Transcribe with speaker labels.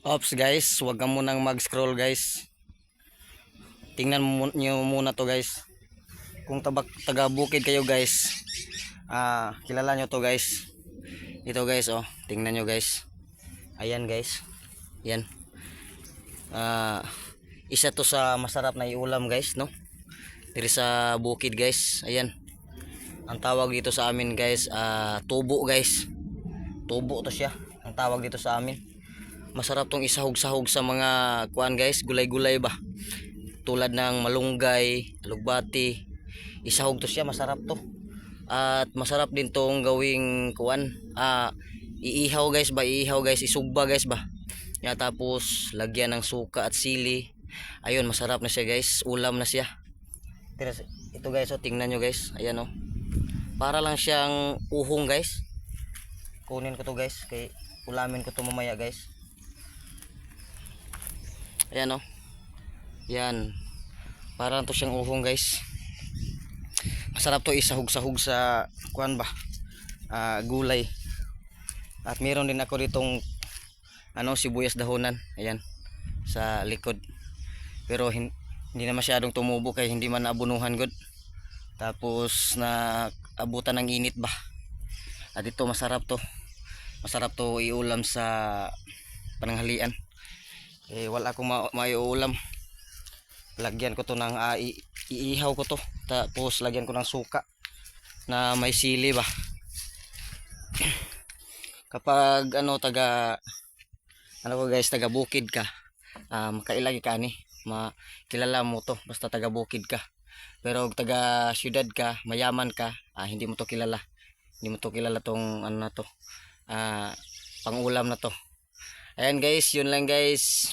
Speaker 1: Ops guys, huwag ka munang mag-scroll guys. Tingnan nyo muna to guys. Kung tabak, taga bukid kayo guys, ah kilala nyo to guys. Ito guys oh, tingnan nyo guys. Ayan guys. Yan. Ah, isa to sa masarap na iulam guys, no? Diri sa bukid guys. Ayan. Ang tawag dito sa amin guys, ah tubo guys. Tubo to siya. Ang tawag dito sa amin masarap tong isahog-sahog sa mga kuan guys, gulay-gulay ba. Tulad ng malunggay, alugbati. Isahog to siya, masarap to. At masarap din tong gawing kuan, ah iihaw guys ba, iihaw guys, isugba guys ba. Ya tapos lagyan ng suka at sili. Ayun, masarap na siya guys. Ulam na siya. Tira, ito guys, oh, tingnan nyo guys. Ayan oh. Para lang siyang uhong guys. Kunin ko to guys, kay ulamin ko to mamaya guys. Ayan oh. Yan. Parang to siyang uhong guys. Masarap to isahog-sahog sa kuan ba? Ah, gulay. At meron din ako ditong ano sibuyas dahonan. Ayan. Sa likod. Pero hin- hindi na masyadong tumubo kaya hindi man naabunuhan good. Tapos na abutan ng init ba. At ito masarap to. Masarap to iulam sa pananghalian eh wala akong ma maiulam. Lagyan ko to ng i- iihaw ko to. Tapos lagyan ko ng suka na may sili ba. Kapag ano taga ano ko guys taga bukid ka ah, makailagi ka ni makilala mo to basta taga bukid ka. Pero taga syudad ka mayaman ka ah, hindi mo to kilala. Hindi mo to kilala tong ano na to ah, pangulam na to. Ayan guys, yun lang guys.